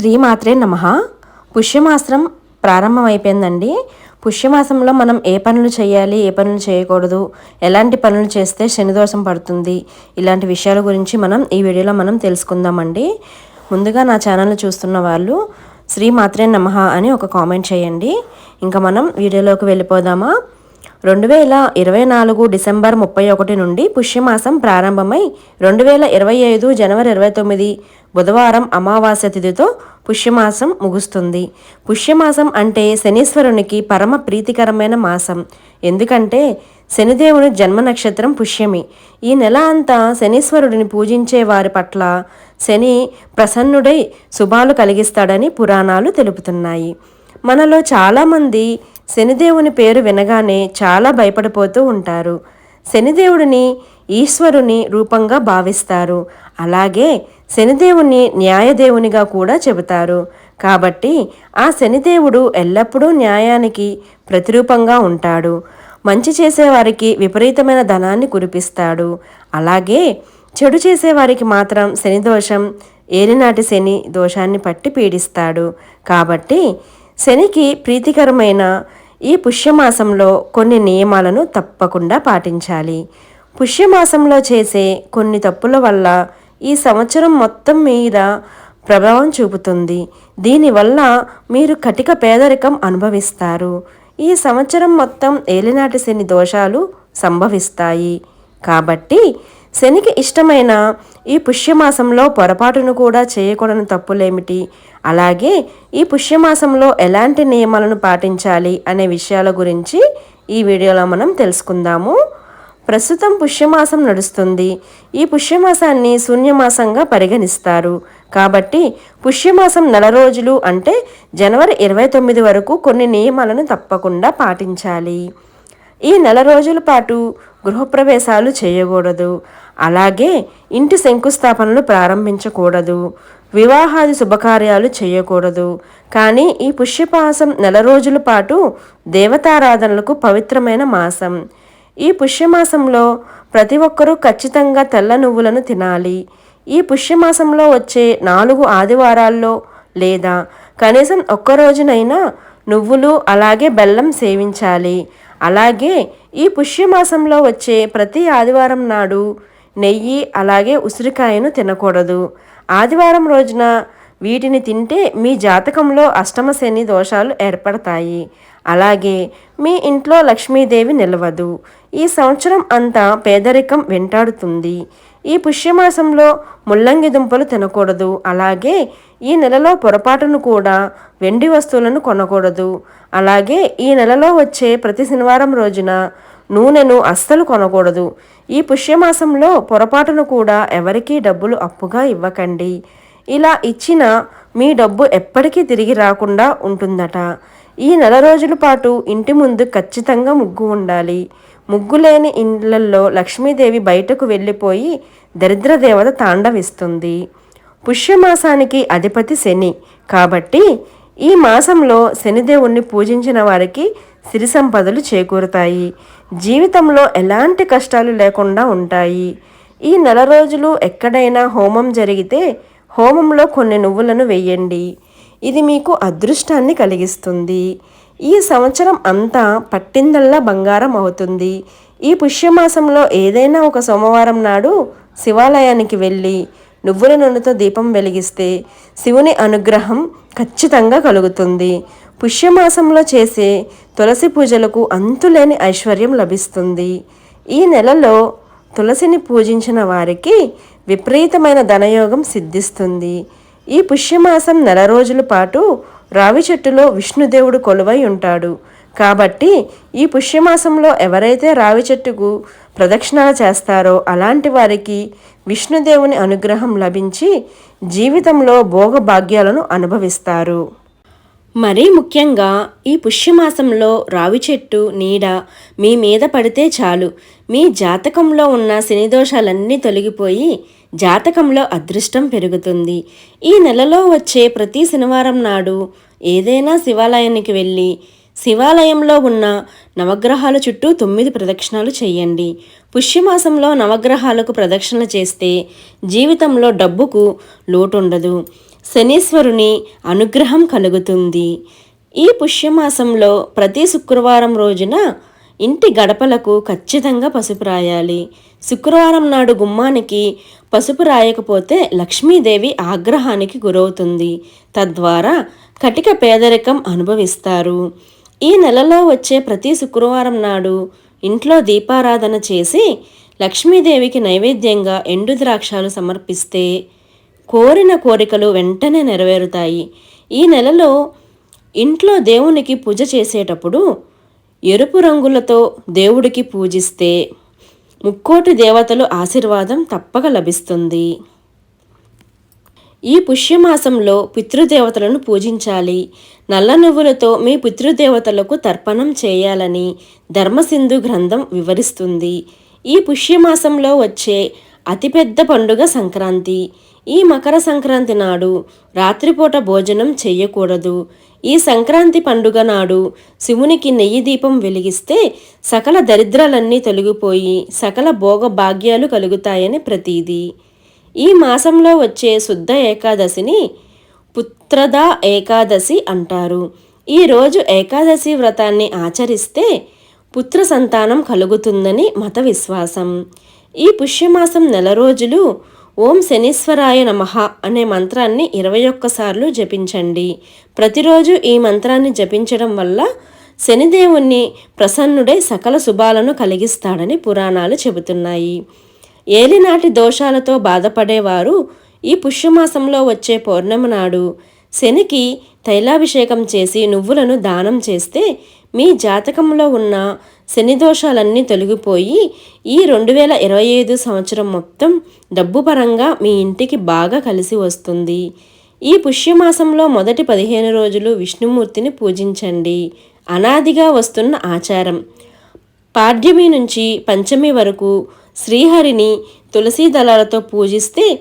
శ్రీమాత్రే నమ. పుష్యమాసం ప్రారంభమైపోయిందండి. పుష్యమాసంలో మనం ఏ పనులు చేయాలి ఏ పనులు చేయకూడదు ఎలాంటి పనులు చేస్తే శనిదోషం పడుతుంది ఇలాంటి విషయాల గురించి మనం ఈ వీడియోలో మనం తెలుసుకుందామండి. ముందుగా నా ఛానల్ చూస్తున్న వాళ్ళు శ్రీమాత్రే నమ అని ఒక కామెంట్ చేయండి. ఇంకా మనం వీడియోలోకి వెళ్ళిపోదామా? రెండు వేల ఇరవై నాలుగు డిసెంబర్ ముప్పై ఒకటి నుండి పుష్యమాసం ప్రారంభమై రెండు వేల ఇరవై ఐదు జనవరి ఇరవై తొమ్మిది బుధవారం అమావాస్య తిథితో పుష్యమాసం ముగుస్తుంది. పుష్యమాసం అంటే శనీశ్వరునికి పరమ ప్రీతికరమైన మాసం. ఎందుకంటే శనిదేవుని జన్మ నక్షత్రం పుష్యమి. ఈ నెల అంతా శనీశ్వరుడిని పూజించే వారి పట్ల శని ప్రసన్నుడై శుభాలు కలిగిస్తాడని పురాణాలు తెలుపుతున్నాయి. మనలో చాలామంది శనిదేవుని పేరు వినగానే చాలా భయపడిపోతూ ఉంటారు. శనిదేవుడిని ఈశ్వరుని రూపంగా భావిస్తారు. అలాగే శనిదేవుని న్యాయదేవునిగా కూడా చెబుతారు. కాబట్టి ఆ శనిదేవుడు ఎల్లప్పుడూ న్యాయానికి ప్రతిరూపంగా ఉంటాడు. మంచి చేసేవారికి విపరీతమైన ధనాన్ని కురిపిస్తాడు. అలాగే చెడు చేసేవారికి మాత్రం శని దోషం ఏలినాటి శని దోషాన్ని పట్టి పీడిస్తాడు. కాబట్టి శనికి ప్రీతికరమైన ఈ పుష్యమాసంలో కొన్ని నియమాలను తప్పకుండా పాటించాలి. పుష్యమాసంలో చేసే కొన్ని తప్పుల వల్ల ఈ సంవత్సరం మొత్తం మీద ప్రభావం చూపుతుంది. దీనివల్ల మీరు కటిక పేదరికం అనుభవిస్తారు. ఈ సంవత్సరం మొత్తం ఏలినాటి శని దోషాలు సంభవిస్తాయి. కాబట్టి శనికి ఇష్టమైన ఈ పుష్యమాసంలో పొరపాటును కూడా చేయకూడని తప్పులేమిటి? అలాగే ఈ పుష్యమాసంలో ఎలాంటి నియమాలను పాటించాలి అనే విషయాల గురించి ఈ వీడియోలో మనం తెలుసుకుందాము. ప్రస్తుతం పుష్యమాసం నడుస్తుంది. ఈ పుష్యమాసాన్ని శూన్యమాసంగా పరిగణిస్తారు. కాబట్టి పుష్యమాసం నెల రోజులు అంటే జనవరి ఇరవై తొమ్మిది వరకు కొన్ని నియమాలను తప్పకుండా పాటించాలి. ఈ నెల రోజుల పాటు గృహప్రవేశాలు చేయకూడదు. అలాగే ఇంటి శంకుస్థాపనలు ప్రారంభించకూడదు. వివాహాది శుభకార్యాలు చేయకూడదు. కానీ ఈ పుష్యమాసం నెల రోజుల పాటు దేవతారాధనలకు పవిత్రమైన మాసం. ఈ పుష్యమాసంలో ప్రతి ఒక్కరూ ఖచ్చితంగా తెల్ల నువ్వులను తినాలి. ఈ పుష్యమాసంలో వచ్చే నాలుగు ఆదివారాల్లో లేదా కనీసం ఒక్క రోజునైనా నువ్వులు అలాగే బెల్లం సేవించాలి. అలాగే ఈ పుష్యమాసంలో వచ్చే ప్రతి ఆదివారం నాడు నెయ్యి అలాగే ఉసిరికాయను తినకూడదు. ఆదివారం రోజున వీటిని తింటే మీ జాతకంలో అష్టమ శని దోషాలు ఏర్పడతాయి. అలాగే మీ ఇంట్లో లక్ష్మీదేవి నిలవదు. ఈ సంవత్సరం అంతా పేదరికం వెంటాడుతుంది. ఈ పుష్యమాసంలో ముల్లంగి దుంపలు తినకూడదు. అలాగే ఈ నెలలో పొరపాటును కూడా వెండి వస్తువులను కొనకూడదు. అలాగే ఈ నెలలో వచ్చే ప్రతి శనివారం రోజున నూనెను అస్సలు కొనకూడదు. ఈ పుష్యమాసంలో పొరపాటును కూడా ఎవరికీ డబ్బులు అప్పుగా ఇవ్వకండి. ఇలా ఇచ్చిన మీ డబ్బు ఎప్పటికీ తిరిగి రాకుండా ఉంటుందట. ఈ నెల రోజుల పాటు ఇంటి ముందు ఖచ్చితంగా ముగ్గు ఉండాలి. ముగ్గు లేని ఇళ్ళల్లో లక్ష్మీదేవి బయటకు వెళ్ళిపోయి దరిద్ర దేవత తాండవిస్తుంది. పుష్యమాసానికి అధిపతి శని. కాబట్టి ఈ మాసంలో శనిదేవుణ్ణి పూజించిన వారికి సిరి సంపదలు చేకూరుతాయి. జీవితంలో ఎలాంటి కష్టాలు లేకుండా ఉంటాయి. ఈ నెల రోజులు ఎక్కడైనా హోమం జరిగితే హోమంలో కొన్ని నువ్వులను వేయండి. ఇది మీకు అదృష్టాన్ని కలిగిస్తుంది. ఈ సంవత్సరం అంతా పట్టిందల్లా బంగారం అవుతుంది. ఈ పుష్యమాసంలో ఏదైనా ఒక సోమవారం నాడు శివాలయానికి వెళ్ళి నువ్వుల నూనెతో దీపం వెలిగిస్తే శివుని అనుగ్రహం ఖచ్చితంగా కలుగుతుంది. పుష్యమాసంలో చేసే తులసి పూజలకు అంతులేని ఐశ్వర్యం లభిస్తుంది. ఈ నెలలో తులసిని పూజించిన వారికి విపరీతమైన ధనయోగం సిద్ధిస్తుంది. ఈ పుష్యమాసం నెల రోజుల పాటు రావి చెట్టులో విష్ణుదేవుడు కొలువై ఉంటాడు. కాబట్టి ఈ పుష్యమాసంలో ఎవరైతే రావి చెట్టుకు ప్రదక్షిణాలు చేస్తారో అలాంటి వారికి విష్ణుదేవుని అనుగ్రహం లభించి జీవితంలో భోగభాగ్యాలను అనుభవిస్తారు. మరీ ముఖ్యంగా ఈ పుష్యమాసంలో రావి చెట్టు నీడ మీ మీద పడితే చాలు. మీ జాతకంలో ఉన్న శనిదోషాలన్నీ తొలగిపోయి జాతకంలో అదృష్టం పెరుగుతుంది. ఈ నెలలో వచ్చే ప్రతి శనివారం నాడు ఏదైనా శివాలయానికి వెళ్ళి శివాలయంలో ఉన్న నవగ్రహాల చుట్టూ తొమ్మిది ప్రదక్షిణాలు చేయండి. పుష్యమాసంలో నవగ్రహాలకు ప్రదక్షిణలు చేస్తే జీవితంలో డబ్బుకు లోటుండదు. శనీశ్వరుని అనుగ్రహం కలుగుతుంది. ఈ పుష్యమాసంలో ప్రతి శుక్రవారం రోజున ఇంటి గడపలకు ఖచ్చితంగా పసుపు రాయాలి. శుక్రవారం నాడు గుమ్మానికి పసుపు రాయకపోతే లక్ష్మీదేవి ఆగ్రహానికి గురవుతుంది. తద్వారా కటిక పేదరికం అనుభవిస్తారు. ఈ నెలలో వచ్చే ప్రతి శుక్రవారం నాడు ఇంట్లో దీపారాధన చేసి లక్ష్మీదేవికి నైవేద్యంగా ఎండు ద్రాక్షాలు సమర్పిస్తే కోరిన కోరికలు వెంటనే నెరవేరుతాయి. ఈ నెలలో ఇంట్లో దేవునికి పూజ చేసేటప్పుడు ఎరుపు రంగులతో దేవుడికి పూజిస్తే ముక్కోటి దేవతలు ఆశీర్వాదం తప్పక లభిస్తుంది. ఈ పుష్యమాసంలో పితృదేవతలను పూజించాలి. నల్ల నువ్వులతో మీ పితృదేవతలకు తర్పణం చేయాలని ధర్మసింధు గ్రంథం వివరిస్తుంది. ఈ పుష్యమాసంలో వచ్చే అతిపెద్ద పండుగ సంక్రాంతి. ఈ మకర సంక్రాంతి నాడు రాత్రిపూట భోజనం చెయ్యకూడదు. ఈ సంక్రాంతి పండుగ నాడు శివునికి నెయ్యి దీపం వెలిగిస్తే సకల దరిద్రాలన్నీ తొలగిపోయి సకల భోగ భాగ్యాలు కలుగుతాయని ప్రతీది. ఈ మాసంలో వచ్చే శుద్ధ ఏకాదశిని పుత్రద ఏకాదశి అంటారు. ఈరోజు ఏకాదశి వ్రతాన్ని ఆచరిస్తే పుత్ర సంతానం కలుగుతుందని మత విశ్వాసం. ఈ పుష్యమాసం నెల రోజులు ఓం శనీశ్వరాయ నమ అనే మంత్రాన్ని ఇరవై ఒక్కసార్లు జపించండి. ప్రతిరోజు ఈ మంత్రాన్ని జపించడం వల్ల శనిదేవుణ్ణి ప్రసన్నుడై సకల శుభాలను కలిగిస్తాడని పురాణాలు చెబుతున్నాయి. ఏలినాటి దోషాలతో బాధపడేవారు ఈ పుష్యమాసంలో వచ్చే పౌర్ణమి నాడు శనికి తైలాభిషేకం చేసి నువ్వులను దానం చేస్తే మీ జాతకంలో ఉన్న శని దోషాలన్నీ తొలగిపోయి ఈ రెండు వేల ఇరవై ఐదు సంవత్సరం మొత్తం డబ్బు పరంగా మీ ఇంటికి బాగా కలిసి వస్తుంది. ఈ పుష్యమాసంలో మొదటి పదిహేను రోజులు విష్ణుమూర్తిని పూజించండి. అనాదిగా వస్తున్న ఆచారం. పాడ్యమి నుంచి పంచమి వరకు శ్రీహరిని తులసీ దళాలతో పూజిస్తే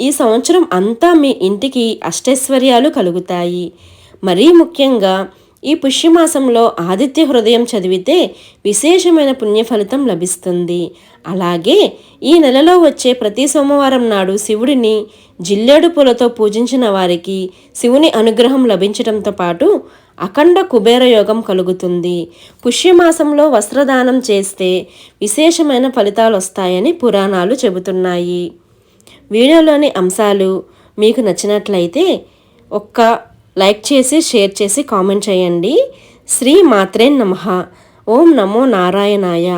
ఈ సంవత్సరం అంతా మీ ఇంటికి అష్టైశ్వర్యాలు కలుగుతాయి. మరీ ముఖ్యంగా ఈ పుష్యమాసంలో ఆదిత్య హృదయం చదివితే విశేషమైన పుణ్య ఫలితం లభిస్తుంది. అలాగే ఈ నెలలో వచ్చే ప్రతి సోమవారం నాడు శివుడిని జిల్లేడు పూలతో పూజించిన వారికి శివుని అనుగ్రహం లభించడంతో పాటు అఖండ కుబేర యోగం కలుగుతుంది. పుష్యమాసంలో వస్త్రదానం చేస్తే విశేషమైన ఫలితాలు వస్తాయని పురాణాలు చెబుతున్నాయి. వీడియోలోని అంశాలు మీకు నచ్చినట్లయితే ఒక్క లైక్ చేసి షేర్ చేసి కామెంట్ చేయండి. శ్రీ మాత్రే నమ. ఓం నమో నారాయణాయ.